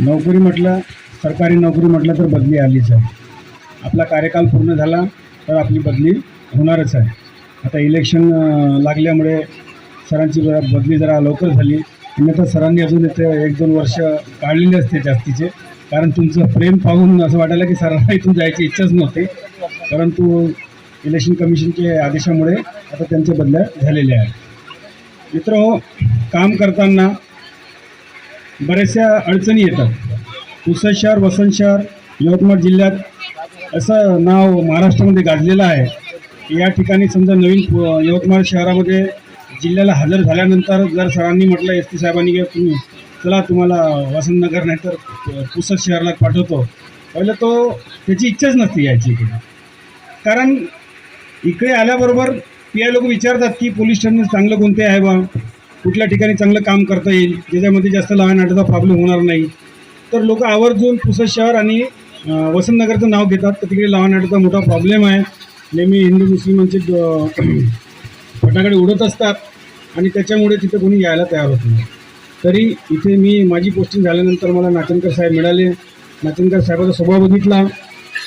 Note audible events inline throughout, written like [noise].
नोकरी म्हटलं सरकारी नोकरी म्हटलं तर बदली आलीच आहे आपला कार्यकाल पूर्ण झाला तर आपली बदली होणारच आहे. आता इलेक्शन लागल्यामुळे सरांची जरा बदली जरा लवकर झाली. अन्यथा सरांनी अजून इथे एक दोन वर्ष काढलेले असते जास्तीचे. कारण तुमचं प्रेम पाहून असं वाटायला की सरांना इथून जायची इच्छाच नव्हती. परंतु इलेक्शन कमिशनचे आदेशामुळे आता त्यांच्या बदल्या झालेल्या आहेत. मित्र काम करताना बऱ्याचशा अडचणी येतात. पुसद शहर वसंत शहर यवतमाळ जिल्ह्यात असं नाव महाराष्ट्रामध्ये गाजलेलं आहे. या ठिकाणी समजा नवीन पु- यवतमाळ शहरामध्ये जिल्ह्याला हजर झाल्यानंतर जर सरांनी म्हटलं एस टी साहेबांनी की तुम्ही चला तुम्हाला वसंतनगर नाही तर पुसद शहराला पाठवतो. पहिलं तो त्याची इच्छाच नसते यायची. इकडे कारण इकडे आल्याबरोबर पी आय लोक विचारतात की पोलीस स्टेशन चांगलं कोणते आहे बा? कुठल्या ठिकाणी चांगलं काम करता येईल ज्याच्यामध्ये जास्त लहान आटाचा प्रॉब्लेम होणार नाही. तर लोक आवर्जून पुसद शहर आणि वसंतनगरचं नाव घेतात तर तिकडे लहान आटाचा मोठा प्रॉब्लेम आहे. नेहमी हिंदू मुस्लिमांचे [clears throat] फटाकडे उडत असतात आणि त्याच्यामुळे तिथे कोणी यायला तयार होत नाही. तरी इथे मी माझी पोस्टिंग झाल्यानंतर मला नाचनकर साहेब मिळाले. नाचनकर साहेबाचा स्वभाव बघितला.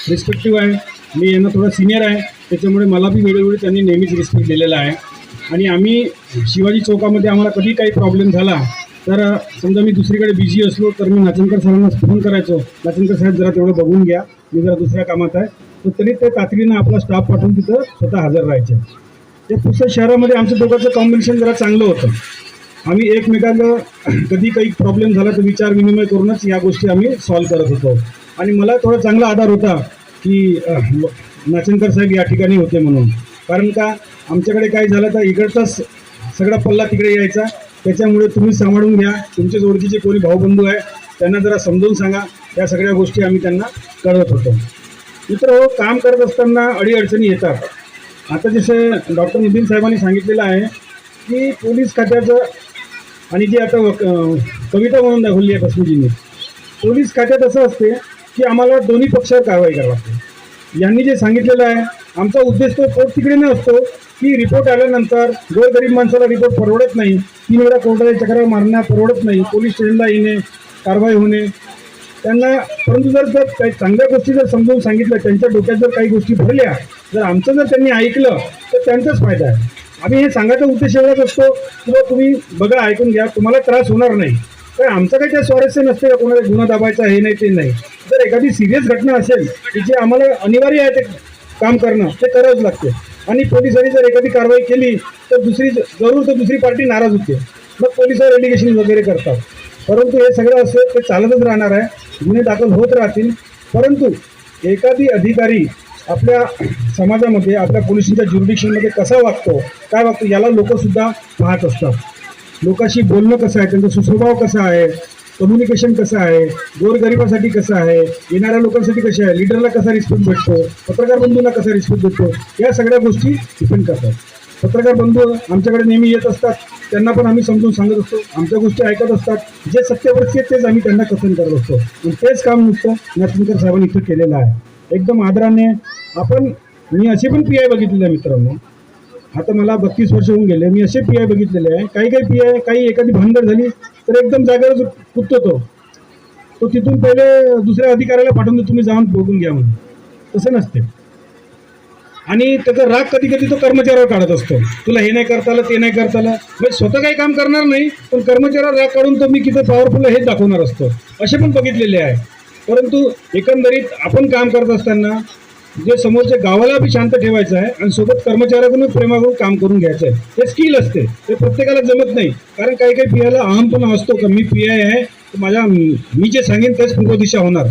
रिस्पेक्टिव्ह आहे. मी यांना थोडा सिनियर आहे. त्याच्यामुळे मला बी वेळोवेळी त्यांनी नेहमीच रिस्पेक्ट दिलेला आहे. आणि आम्ही शिवाजी चौकामध्ये आम्हाला कधी काही प्रॉब्लेम झाला तर समजा मी दुसरीकडे बिझी असलो तर मी नाचनकर सरांना फोन करायचो. नाचनकर साहेब जरा तेवढं बघून घ्या मी जरा दुसऱ्या कामात आहे. तर तरी ते तातडीनं आपला स्टाफ पाठवून तिथं स्वतः हजर राहायचे. ते पुसद शहरामध्ये आमचं दोघांचं कॉम्बिनेशन जरा चांगलं होतं. आम्ही एकमेकांना [clears throat] कधी काही प्रॉब्लेम झाला तर विचार विनिमय करूनच या गोष्टी आम्ही सॉल्व्ह करत होतो. आणि मला थोडा चांगला आधार होता की नाचनकर साहेब या ठिकाणी होते म्हणून. कारण का आमच्याकडे काय झालं तर इकडचाच सगळा पल्ला तिकडे यायचा. त्याच्यामुळे तुम्ही सांभाळून घ्या. तुमच्याच ओळखीचे कोणी भाऊबंधू आहे त्यांना जरा समजून सांगा. या सगळ्या गोष्टी आम्ही त्यांना कळवत होतो. मित्र हो काम करत असताना अडीअडचणी येतात. आता जसं डॉक्टर नितीन साहेबांनी सांगितलेलं आहे की पोलीस खात्याचं आणि जी आता कविता म्हणून दाखवली आहे कसमीजींनी पोलीस खात्यात असं असते की आम्हाला दोन्ही पक्षावर कारवाई करावी लागते यांनी जे सांगितलेलं आहे आमचा उद्देश तो पोट तिकडे न असतो की रिपोर्ट आल्यानंतर गोरगरीब माणसाला रिपोर्ट परवडत नाही. तीन वेळा कोर्टाला चक्र मारण्या परवडत नाही. पोलीस स्टेशनला येणे कारवाई होणे. त्यांना परंतु जर जर काही चांगल्या गोष्टी जर समजावून सांगितलं त्यांच्या डोक्यात जर काही गोष्टी भरल्या जर आमचं जर त्यांनी ऐकलं तर त्यांचाच फायदा आहे. आम्ही हे सांगायचा उद्देश एवढाच असतो की तुम्ही बघा ऐकून घ्या तुम्हाला त्रास होणार नाही. तर आमचं काही त्या स्वारस्य नसते का कोणाला गुन्हा दाबायचा हे नाही ते नाही. जर एखादी सिरियस घटना असेल की जे आम्हाला अनिवार्य आहे ते काम करणं ते करावंच लागते. आणि पोलिसांनी जर एखादी कारवाई केली तर दुसरी जरूर तर दुसरी पार्टी नाराज होते. मग पोलिसावर एलिगेशन वगैरे करतात. परंतु हे सगळं असं ते चालतच राहणार आहे. गुन्हे दाखल होत राहतील. परंतु एखादी अधिकारी आपल्या समाजामध्ये आपल्या पोलिसांच्या ज्युरिडिक्शनमध्ये कसा वागतो काय वागतो याला लोकसुद्धा पाहत असतात. लोकांशी बोलणं कसं आहे त्यांचा सुस्वभाव कसा आहे कम्युनिकेशन कसं आहे? गोरगरिबासाठी कसं आहे? येणाऱ्या लोकांसाठी कसं आहे? लिडरला कसा रिस्पॉन्स भेटतो? पत्रकार बंधूंना कसा रिस्पॉन्स भेटतो? या सगळ्या गोष्टी डिपेंड करतात. पत्रकार बंधू आमच्याकडे नेहमी येत असतात. त्यांना पण आम्ही समजून सांगत असतो. आमच्या गोष्टी ऐकत असतात. जे सत्यवरती आहेत तेच आम्ही त्यांना कथन करत असतो. आणि तेच काम नुसतं नाचनकर साहेबांनी इथं केलेलं आहे. एकदम आदराने आपण मी असे पण पी आय बघितलेले आहे मित्रांनो. आता मला बत्तीस वर्ष होऊन गेले. मी असे पी आय बघितलेले आहे. काही काही पी आय काही एखादी भानगड झाली तर एकदम जागेवर कुदतो तो. तो तिथून पहिले दुसऱ्या अधिकाऱ्याला पाठवून देतो, तुम्ही जाऊन बघून घ्या म्हणून. तसं नसते. आणि त्याचा राग कधी कधी तो कर्मचाऱ्यावर काढत असतो. तुला हे नाही करता आलं ते नाही करता आलं. म्हणजे स्वतः काही काम करणार नाही पण कर्मचाऱ्यावर राग काढून तो मी किती पॉवरफुल हेच दाखवणार असतो. असे पण बघितलेले आहे. परंतु एकंदरीत आपण काम करत असताना जे समोरच्या गावाला बी शांत ठेवायचं आहे आणि सोबत कर्मचाऱ्याकडून प्रेमाकडून काम करून घ्यायचं आहे. हे स्किल असते. ते प्रत्येकाला जमत नाही. कारण काही काही पियाला अहमपणा असतो का? मी पी आय आहे तर माझ्या मी जे सांगेन तेच पूर्व दिशा होणार.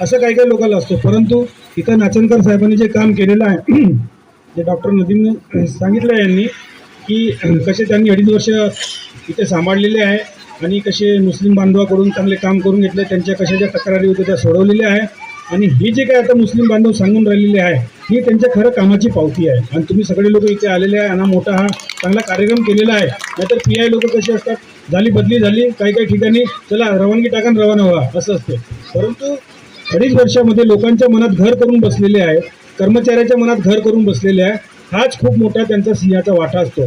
असं काही काही लोकांना असतो. परंतु इथं नाचनकर साहेबांनी जे काम केलेलं आहे [clears throat] जे डॉक्टर नदीमने सांगितलं यांनी की [clears throat] कसे त्यांनी अडीच वर्ष इथे सांभाळलेले आहे आणि कसे मुस्लिम बांधवाकडून चांगले काम करून घेतले त्यांच्या कशा ज्या तक्रारी होत्या त्या सोडवलेल्या आहे. आणि ही जे काय आता मुस्लिम बांधव सांगून राहिलेले आहे ही त्यांच्या खरं कामाची पावती आहे. आणि तुम्ही सगळे लोक इथे आलेले आहे आणि मोठा हा चांगला कार्यक्रम केलेला आहे. नाहीतर पी आय लोक कसे असतात? झाली बदली झाली काही काही ठिकाणी चला रवानगी टाका रवाना व्हा असं असते. परंतु अडीच वर्षामध्ये लोकांच्या मनात घर करून बसलेले आहे कर्मचाऱ्याच्या मनात घर करून बसलेले आहे हाच खूप मोठा त्यांचा सिंहाचा वाटा असतो.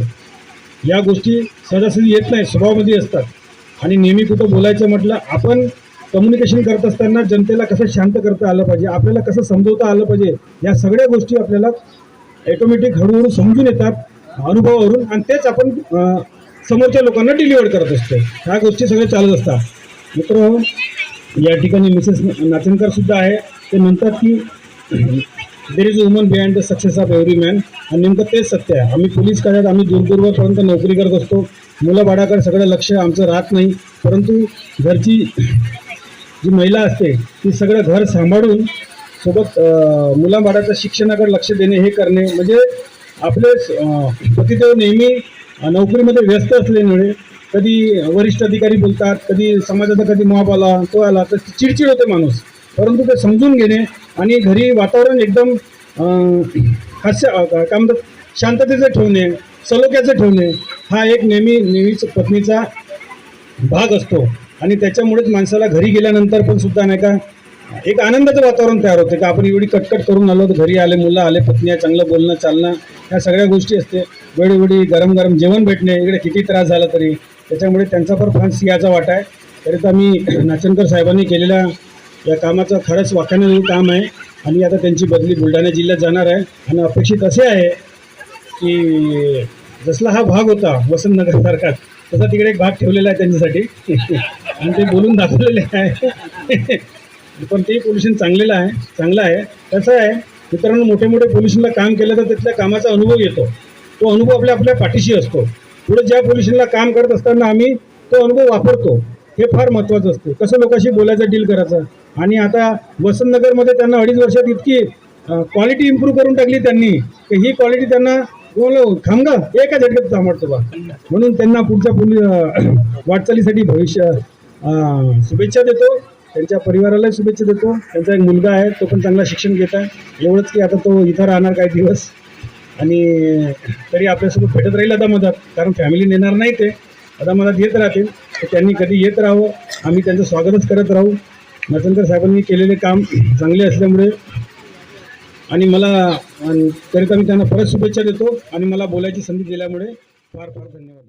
या गोष्टी सहजासहजी येत नाही स्वभावामध्ये असतात. आणि नेहमी कुठं बोलायचं म्हटलं आपण कम्युनिकेशन करत असताना जनतेला कसं शांत करता आलं पाहिजे आपल्याला कसं समजवता आलं पाहिजे या सगळ्या गोष्टी आपल्याला ऑटोमॅटिक हळूहळू समजून येतात अनुभवावरून आणि तेच आपण समोरच्या लोकांना डिलिव्हर करत असतो. ह्या गोष्टी सगळ्या चालत असतात. मित्र या ठिकाणी मिसेस नाचनकर सुद्धा आहे. ते म्हणतात की there is woman behind the success of every man आणि नेमकं तेच सत्य आहे. आम्ही पोलीस कार्यात आम्ही दूर नोकरी करत असतो. मुलं बाळाकडे सगळं लक्ष आमचं राहत नाही. परंतु घरची जी महिला असते ती सगळं घर सांभाळून सोबत मुलाबाळाच्या शिक्षणाकडे लक्ष देणे हे करणे म्हणजे आपले अं, पतिदेव नेहमी नोकरीमध्ये व्यस्त असल्यामुळे कधी वरिष्ठ अधिकारी बोलतात कधी समाजाचा कधी मॉब आला तो आला तर चिडचिड होते माणूस. परंतु ते समजून घेणे आणि घरी वातावरण एकदम हास्य काय म्हणतात शांततेचं ठेवणे सलोख्याचं ठेवणे हा एक नेहमी नेहमीच पत्नीचा भाग असतो. आणि त्याच्यामुळेच माणसाला घरी गेल्यानंतर पण सुद्धा नाही का एक आनंदाचं वातावरण तयार होते. का आपण एवढी कटकट करून आलो तर घरी आले मुलं आले पत्नी चांगलं बोलणं चालणं ह्या सगळ्या गोष्टी असते. वेळोवेळी गरम गरम जेवण भेटणे इकडे किती त्रास झाला तरी. त्याच्यामुळे त्यांचा पण फार सिंहाचा वाटा आहे. तरी तर मी नाचनकर साहेबांनी केलेल्या या कामाचं खरंच वाखाणलेलं काम आहे. आणि आता त्यांची बदली बुलढाणा जिल्ह्यात जाणार आहे. आणि अपेक्षित असे आहे की जसला हा भाग होता वसंतनगरसारखाच तसा तिकडे एक भाग ठेवलेला आहे त्यांच्यासाठी. आणि ते बोलून दाखवलेले आहे. पण ते पोल्युशन चांगलेलं आहे चांगलं आहे. कसं आहे मित्रांनो मोठे मोठे पोल्युशनला काम केलं तर तिथल्या कामाचा अनुभव येतो. तो अनुभव आपल्या आपल्या पाठीशी असतो. पुढे ज्या पोल्युशनला काम करत असताना आम्ही तो अनुभव वापरतो. हे फार महत्त्वाचं असते. कसं लोकांशी बोलायचं डील करायचं. आणि आता वसंतनगरमध्ये त्यांना अडीच वर्षात इतकी क्वालिटी इम्प्रूव्ह करून टाकली त्यांनी की ही क्वालिटी त्यांना बोलो थांबगा एका झटक्यात थांबवतो बा म्हणून त्यांना पुढच्या पोली वाटचालीसाठी भविष्य शुभेच्छा देतो. त्यांच्या परिवारालाही शुभेच्छा देतो. त्यांचा एक मुलगा आहे तो पण चांगला शिक्षण घेत आहे. एवढंच की आता तो इथं राहणार काही दिवस. आणि तरी आपल्यासोबत भेटत राहील आता मदत कारण फॅमिली नेणार नाही ते. आता मदत येत राहतील. तर त्यांनी कधी येत राहावं? आम्ही त्यांचं स्वागतच करत राहू. नचनकर साहेबांनी केलेले काम चांगले असल्यामुळे आणि मला आणि तरी तर मी त्यांना परत शुभेच्छा देतो आणि मला बोलायची संधी दिल्यामुळे फार फार धन्यवाद.